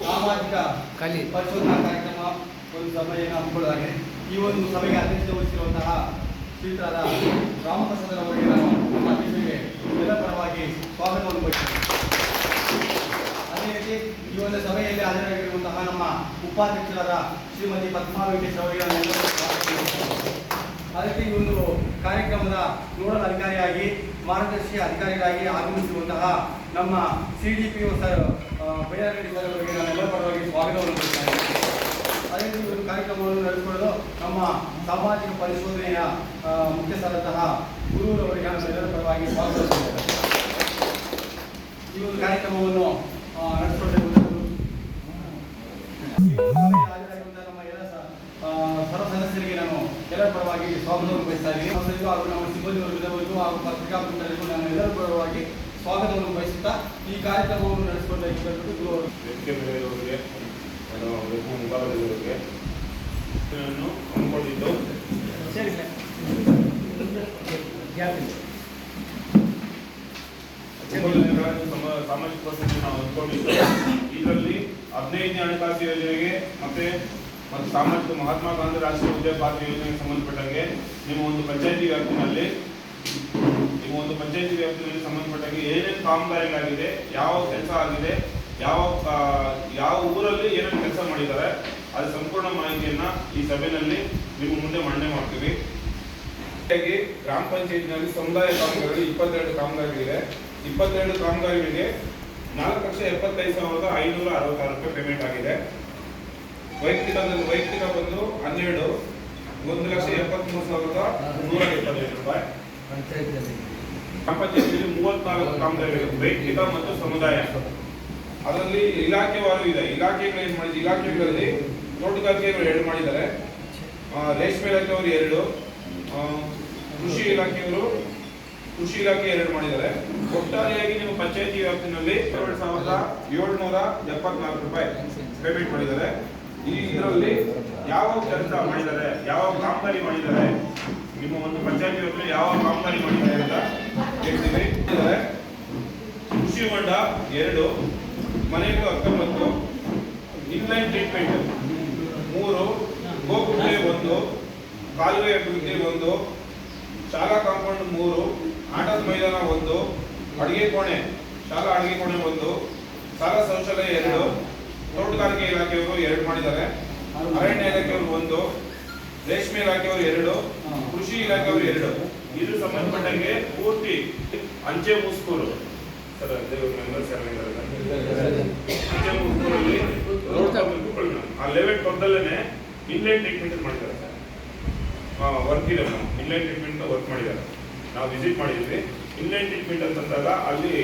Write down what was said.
ಸಾಮಾಜಿಕ ಕಲಿ. ಪರಿಶೋಧನಾ ಕಾರ್ಯಕ್ರಮ ಒಂದು ಸಭೆಯನ್ನು ಹಮ್ಮಿಕೊಳ್ಳಲಾಗಿದೆ ಈ ಒಂದು ಸಭೆಗೆ ಅಧ್ಯಕ್ಷತೆ ವಹಿಸಿರುವಂತಹ ಶ್ರೀಯುತರಾದ ರಾಮಪ್ರಸಾದರವರಿಗೆ ನಾನು ನಮ್ಮ ಅಧ್ಯಕ್ಷರಿಗೆ ಎಲ್ಲ ಪರವಾಗಿ ಸ್ವಾಗತವನ್ನು ಬಯಸುತ್ತೇನೆ ಅದೇ ರೀತಿ ಈ ಒಂದು ಸಭೆಯಲ್ಲಿ ಹಾಜರಾಗಿರುವಂತಹ ನಮ್ಮ ಉಪಾಧ್ಯಕ್ಷರಾದ ಶ್ರೀಮತಿ ಪದ್ಮಾ ವೆಂಕಟೇಶ್ ಅವರಿಗೆ ನಾನು ಎಲ್ಲರಿಗೂ ಸ್ವಾಗತ ಬಯಸುತ್ತೇನೆ. ಅದೇ ರೀತಿ ಈ ಒಂದು ಕಾರ್ಯಕ್ರಮದ ನೋಡಲ್ ಅಧಿಕಾರಿಯಾಗಿ ಮಾರ್ಗದರ್ಶಿ ಅಧಿಕಾರಿಗಳಾಗಿ ಆಗಮಿಸಿರುವಂತಹ ನಮ್ಮ C D P sir Byrareddy sir ಅವರಿಗೆ ನಾನು ಪರವಾಗಿ ಸ್ವಾಗತವನ್ನು ಅದೇ ರೀತಿ ಒಂದು ಕಾರ್ಯಕ್ರಮವನ್ನು ನಡೆಸಿಕೊಳ್ಳಲು ನಮ್ಮ ಸಾಮಾಜಿಕ ಪರಿಶೋಧನೆಯ ಮುಖ್ಯ ಮುಖ್ಯಸ್ಥರಾದಂತಹ ಗುರುರವರಿಗೆ ನಾನು ಎಲ್ಲರ ಪರವಾಗಿ ಸ್ವಾಗತಿಸುತ್ತೇನೆ ಈ ಒಂದು ಕಾರ್ಯಕ್ರಮವನ್ನು ನಡೆಸಿಕೊಳ್ಳಬೇಕು ಹಾಜರಾಗಿರುವಂತಹ ನಮ್ಮ ಎಲ್ಲ ಸ- ಆ, ಸದಸ್ಯರಿಗೆ ನಾನು ಎಲ್ಲರ ಪರವಾಗಿ ಸ್ವಾಗತವನ್ನು ಬಯಸ್ತಾ ಇದ್ದೀನಿ. ಹಾಗೂ ನಮ್ಮ ಸಿಬ್ಬಂದಿ ವರ್ಗದವರಿಗೂ ಹಾಗೂ ಪತ್ರಿಕಾ ನಾನು ಎಲ್ಲರ ಪರವಾಗಿ ಸ್ವಾಗತವನ್ನು ಬಯಸುತ್ತಾ ಈ ಕಾರ್ಯಕ್ರಮವನ್ನು ನಡೆಸಿಕೊಂಡ ಇಬ್ಬರು ಗುರು ವೇದಿಕೆ ಮೇಲೆ ಇರುವವರಿಗೆ ನಾನು ವೇದಿಕೆ ಮುಂಭಾಗದಲ್ಲಿರುವವರಿಗೆ ಇದನ್ನು ಹಮ್ಮಿಕೊಂಡಿದ್ದು. ಸರಿ ಒಂಬತ್ತು ದಿನಗಳ ಸಮ- ಸಾಮಾಜಿಕ ನಾವು ಇದರಲ್ಲಿ ಹದಿನೈದನೇ ಹಣಕಾಸು ಯೋಜನೆಗೆ ಮತ್ತೆ ಮತ್ತು ಸಾಮಾಜಿಕ ಮಹಾತ್ಮ ಗಾಂಧಿ ರಾಷ್ಟ್ರೀಯ ಉದ್ಯೋಗ ಯೋಜನೆಗೆ ಸಂಬಂಧಪಟ್ಟಂಗೆ ನಿಮ್ಮ ಒಂದು ಪಂಚಾಯತಿ ವ್ಯಾಪ್ತಿನಲ್ಲಿ ಒಂದು ಪಂಚಾಯತಿ ವ್ಯಾಪ್ತಿಯಲ್ಲಿ ಸಂಬಂಧಪಟ್ಟಾಗಿ ಏನೇನು ಕಾಮಗಾರಿಗಳಾಗಿದೆ, ಯಾವ ಕೆಲಸ ಆಗಿದೆ, ಯಾವ ಯಾವ ಊರಲ್ಲಿ ಏನೇನು ಕೆಲಸ ಮಾಡಿದ್ದಾರೆ ಅದು ಸಂಪೂರ್ಣ ಮಾಹಿತಿಯನ್ನ ಈ ಸಭೆಯಲ್ಲಿ ನಿಮ್ಮ ಮುಂದೆ ಮಂಡನೆ ಮಾಡ್ತೀವಿ. ಗ್ರಾಮ ಪಂಚಾಯತ್ನಲ್ಲಿ ಸಮುದಾಯ ಕಾಮಗಾರಿಗಳು ಇಪ್ಪತ್ತೆರಡು ಕಾಮಗಾರಿಗಳಿದೆ ಇಪ್ಪತ್ತೆರಡು ಕಾಮಗಾರಿಗಳಿಗೆ ನಾಲ್ಕು ಲಕ್ಷ ಎಪ್ಪತ್ತೈದು ಸಾವಿರದ ಐನೂರ ಅರವತ್ತಾರು ರೂಪಾಯಿ ಪೇಮೆಂಟ್ ಆಗಿದೆ. ವೈಯಕ್ತಿಕ ವೈಯಕ್ತಿಕ ಬಂದು ಹನ್ನೆರಡು, ಒಂದು ಲಕ್ಷ ಎಪ್ಪತ್ತ್ಮೂರು ಸಾವಿರದ ನೂರ ಇಪ್ಪತ್ತೈದು ರೂಪಾಯಿ. ಗ್ರಾಮ ಪಂಚಾಯತಿಯಲ್ಲಿ ಮೂವತ್ನಾಲ್ಕು ಕಾಮಗಾರಿಗಳು ವೈಯಕ್ತಿಕ ಮತ್ತು ಸಮುದಾಯ. ಅದರಲ್ಲಿ ಇಲಾಖೆವಾರು ಇದೆ. ಇಲಾಖೆಗಳು ಏನು ಮಾಡಿದ್ರು ಇಲಾಖೆಗಳಲ್ಲಿ ತೋಟಗಾರಿಕೆಗಳು ಎರಡು ಮಾಡಿದ್ದಾರೆ. ರೇಷ್ಮೆ ಇಲಾಖೆಯವರು ಎರಡು ಕೃಷಿ ಇಲಾಖೆಯವರು, ಕೃಷಿ ಇಲಾಖೆ ಎರಡು ಮಾಡಿದ್ದಾರೆ. ಒಟ್ಟಾರೆಯಾಗಿ ನಿಮ್ಮ ಪಂಚಾಯತಿ ವ್ಯಾಪ್ತಿನಲ್ಲಿ ಎರಡು ಸಾವಿರದ ಏಳ್ನೂರ ಎಪ್ಪತ್ನಾಲ್ಕು ರೂಪಾಯಿ ಪೇಮೆಂಟ್ ಮಾಡಿದ್ದಾರೆ. ಈ ಇದರಲ್ಲಿ ಯಾವ ಕೆಲಸ ಮಾಡಿದ್ದಾರೆ? ಯಾವ ಕಾಮಗಾರಿ ಮಾಡಿದ್ದಾರೆ? ನಿಮ್ಮ ಒಂದು ಪಂಚಾಯತಿ ವ್ಯಾಪ್ತಿಯಲ್ಲಿ ಯಾವ ಕಾಮಗಾರಿ ಮಾಡಿದ್ದಾರೆ ಅಂತ ಹೊಂಡ ಮನೆಗೂ ಅಕ್ಕ ಮತ್ತು ಇನ್ಲೈನ್ ಟ್ರೀಟ್ಮೆಂಟ್ ಮೂರು ಗೋಕುಟೆ ಒಂದು, ಕಾಲುವೆ ಅಭಿವೃದ್ಧಿ ಒಂದು, ಶಾಲಾ ಕಾಂಪೌಂಡ್ ಮೂರು, ಆಟದ ಮೈದಾನ ಒಂದು, ಅಡುಗೆ ಕೋಣೆ, ಶಾಲಾ ಅಡುಗೆ ಕೋಣೆ ಒಂದು, ಶಾಲಾ ಶೌಚಾಲಯ ಎರಡು, ತೋಟಗಾರಿಕೆ ಇಲಾಖೆಯವರು ಎರಡು ಮಾಡಿದ್ದಾರೆ. ಅರಣ್ಯ ಇಲಾಖೆಯವರು ಒಂದು, ರೇಷ್ಮೆ ಇಲಾಖೆಯವರು ಎರಡು, ಕೃಷಿ ಇಲಾಖೆಯವರು ಎರಡು. ಇದು ಸಂಬಂಧಪಟ್ಟಂಗೆ ಪೂರ್ತಿ ಅಂಚೆ ಮುಸ್ಕೂರು. ಸರ್ ದೇವ್ರ ಮೆಂಬರ್ಸ್ ಯಾರಿದ್ದಾರೆ ರೋಡ್ ಪಬ್ಲಿಕ್ ಆ ಲೆವೆಲ್ ಪಕ್ಕದಲ್ಲೇ ಇನ್ಲೈನ್ ಟ್ರೀಟ್ಮೆಂಟ್ ಮಾಡಿದ್ದಾರೆ. ಸರ್ ವರ್ಕ್ ಇದೆ ಇನ್ಲೈನ್ ಟ್ರೀಟ್ಮೆಂಟ್ ವರ್ಕ್ ಮಾಡಿದ್ದಾರೆ ನಾವು ವಿಸಿಟ್ ಮಾಡಿದ್ವಿ. ಇನ್ಲೈನ್ ಟ್ರೀಟ್ಮೆಂಟ್ ಅಂತಂದಾಗ ಅಲ್ಲಿ